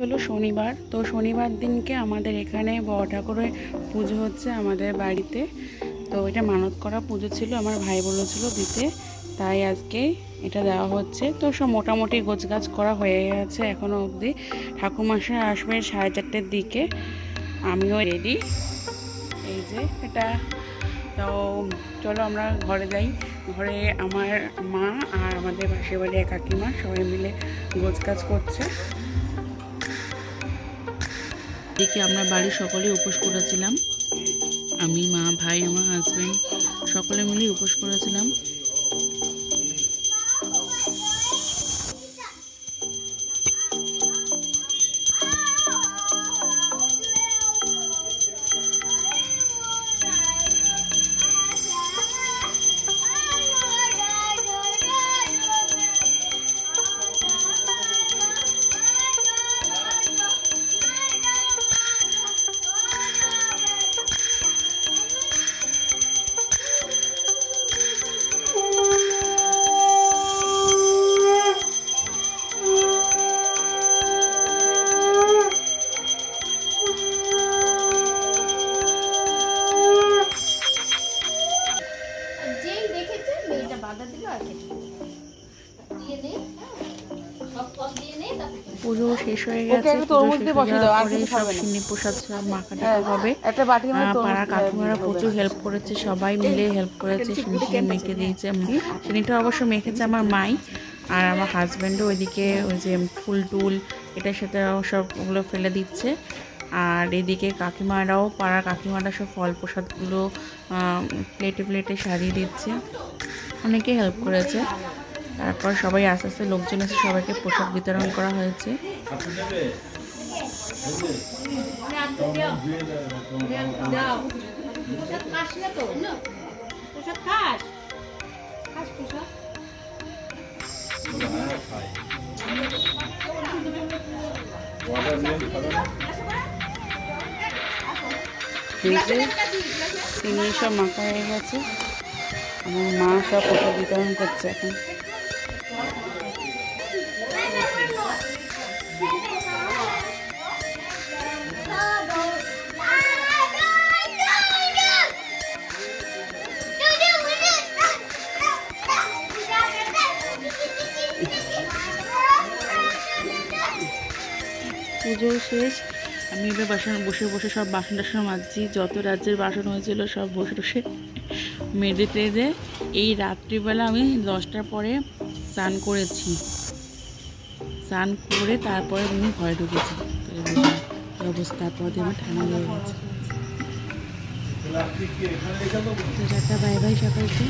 হলো শনিবার। তো শনিবার দিনকে আমাদের এখানে বড় ঠাকুরের পুজো হচ্ছে আমাদের বাড়িতে। তো এটা মানত করা পুজো ছিল, আমার ভাই বলেছিল দিতে। তাই আজকে এটা দেওয়া হচ্ছে। তো সব মোটামুটি গোছগাছ করা হয়ে গেছে এখনও অবধি। ঠাকুরমাশাই আসবে সাড়ে চারটের দিকে। আমিও রেডি এই যে এটা। তো চলো আমরা ঘরে যাই। ঘরে আমার মা আর আমাদের পাশের বাড়ির কাকিমা সবাই মিলে গোছগাছ করছে। এদিকে আমরা বাড়ির সকলে উপোস করেছিলাম। আমি, মা, ভাই, আমার হাজব্যান্ড সকলে মিলে উপোস করেছিলাম। বাধা দিল আর দিয়ে নে পুজো শেষ হয়ে গেছে হয়ে। সিন্নি প্রসাদ সব হ্যাঁ, হবে। পাড়া কাকিমারা প্রচুর হেল্প করেছে সবাই মিলে হেল্প করেছে মেখে দিয়েছে। সিঁড়িটা অবশ্য মেখেছে আমার মাই আর আমার হাজব্যান্ডও ওইদিকে ওই যে ফুল টুল এটার সাথে সব ওগুলো ফেলে দিচ্ছে। আর এদিকে কাকিমারাও, পাড়ার কাকিমারা সব ফল প্রসাদগুলো প্লেটে প্লেটে সারিয়ে দিচ্ছে। অনেকে হেল্প করেছে। তারপর সবাই আস্তে আস্তে লোকজন এসে সবাইকে প্রসাদ বিতরণ করা হয়েছে। খাস। না তো প্রসাদ খাস খাস প্রসাদ এই যে চিনি সব মাখা হয়ে গেছে। আমার মা সব প্রসাদ বিতরণ করছে এখন। পুজো শেষ। আমি এবার বাসন, বসে বসে সব বাসন টাসন মাজছি। যত রাজ্যের বাসন হয়েছিল সব বসে বসে মেজে টেজে এই রাত্রিবেলা আমি দশটার পরে স্নান করেছি। স্নান করে তারপরে আমি ঘরে ঢুকেছি। অবস্থা, তারপর আমার ঠান্ডা লেগে গেছে। Tata, bye bye সকালকে